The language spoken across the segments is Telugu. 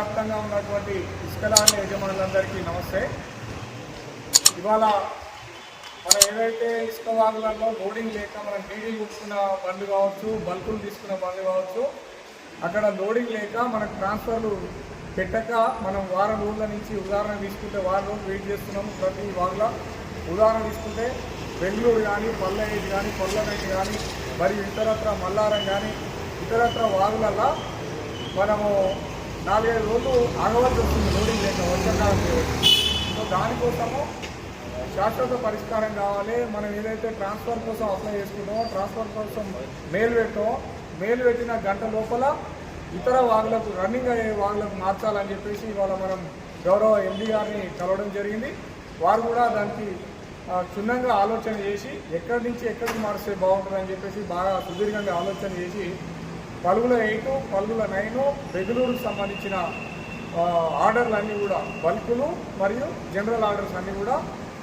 వ్యాప్తంగా ఉన్నటువంటి ఇసుకలాని యజమానులందరికీ నమస్తే. ఇవాళ మనం ఏదైతే ఇసుక వాగులలో లోడింగ్ లేక మనం డీడీ కూర్చున్న బండ్లు కావచ్చు బల్కులు తీసుకున్న బండ్లు కావచ్చు అక్కడ లోడింగ్ లేక మనకు ట్రాన్స్ఫర్లు పెట్టక మనం వారం రోజుల నుంచి ఉదాహరణ తీసుకుంటే వారం రోజులు వెయిట్ చేస్తున్నాము ప్రతి వాగుల. ఉదాహరణ తీసుకుంటే బెంగళూరు కానీ పల్లెటి కానీ పొల్లనైట్ కానీ మరియు ఇతరత్ర మల్లారం కానీ ఇతరత్ర వాగులలో మనము నాలుగైదు రోజులు ఆగవలసి వస్తుంది లోడింగ్ లేక వర్షాకాలం సో దానికోసము శాశ్వత పరిష్కారం కావాలి. మనం ఏదైతే ట్రాన్స్ఫర్ కోసం అప్లై చేసుకున్నామో ట్రాన్స్ఫర్ కోసం మెయిల్ పెట్టామో మెయిల్ పెట్టిన గంట లోపల ఇతర వాగులకు రన్నింగ్ అయ్యే వాగులకు మార్చాలని చెప్పేసి ఇవాళ మనం గౌరవ ఎండి గారిని కలవడం జరిగింది. వారు కూడా దానికి క్షుణ్ణంగా ఆలోచన చేసి ఎక్కడి నుంచి ఎక్కడికి మారిస్తే బాగుంటుందని చెప్పేసి బాగా సుదీర్ఘంగా ఆలోచన చేసి పలుగుల ఎయిట్ పలుగుల నైన్ బెంగళూరుకు సంబంధించిన ఆర్డర్లు అన్నీ కూడా బల్కులు మరియు జనరల్ ఆర్డర్స్ అన్నీ కూడా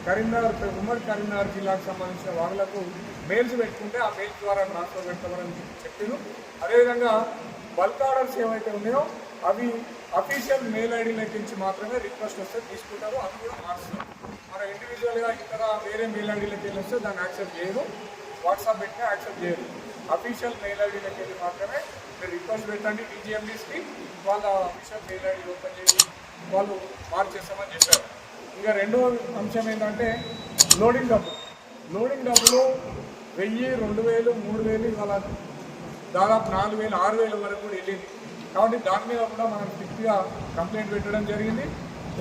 కరీంనగర్ ఉమ్మడి కరీంనగర్ జిల్లాకు సంబంధించిన వాళ్ళకు మెయిల్స్ పెట్టుకుంటే ఆ మెయిల్స్ ద్వారా ట్రాన్స్ఫర్ పెట్టమని చెప్పారు అదేవిధంగా బల్క్ ఆర్డర్స్ ఏవైతే ఉన్నాయో అవి అఫీషియల్ మెయిల్ ఐడీలకి నుంచి మాత్రమే రిక్వెస్ట్ వస్తే తీసుకుంటారు. అది కూడా మార్చుతారు మన ఇండివిజువల్గా ఇతర వేరే మెయిల్ ఐడీలకి వెళ్ళి వస్తే దాన్ని యాక్సెప్ట్ చేయరు. వాట్సాప్ పెట్టినా యాక్సెప్ట్ చేయరు. అఫీషియల్ మెయిల్ ఐడి వెళ్ళి మాత్రమే మీరు రిక్వెస్ట్ పెట్టండి. టీజీఎండీస్కి వాళ్ళ అఫీషియల్ మెయిల్ ఐడి ఓపెన్ చేసి వాళ్ళు మార్చేస్తామని చెప్పారు. ఇంకా రెండో అంశం ఏంటంటే లోడింగ్ డబ్బు లోడింగ్ డబ్బులు వెయ్యి రెండు వేలు మూడు వేలు ఇవాళ దాదాపు నాలుగు వేలు ఆరు వేల వరకు కూడా వెళ్ళింది. కాబట్టి దాని మీద కూడా మనం స్ట్రిక్ట్గా కంప్లైంట్ పెట్టడం జరిగింది.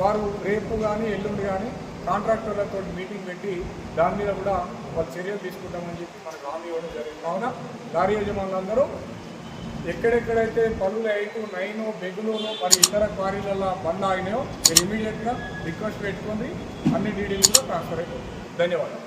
వారు రేపు కానీ ఎల్లుండి కానీ కాంట్రాక్టర్లతో మీటింగ్ పెట్టి దాని మీద కూడా వాళ్ళు చర్యలు తీసుకుంటామని చెప్పి మనకు హామీ ఇవ్వడం జరిగింది. కావున లారీ యజమానులందరూ ఎక్కడెక్కడైతే పనులు ఎయిట్ నైన్ బెగులోను మరి ఇతర క్వారీలలో బండ్ ఆగినాయో మీరు ఇమీడియట్గా రిక్వెస్ట్ పెట్టుకొని అన్ని డీటెయిల్స్ కూడా ట్రాన్స్ఫర్ అయిపోతుంది. ధన్యవాదాలు.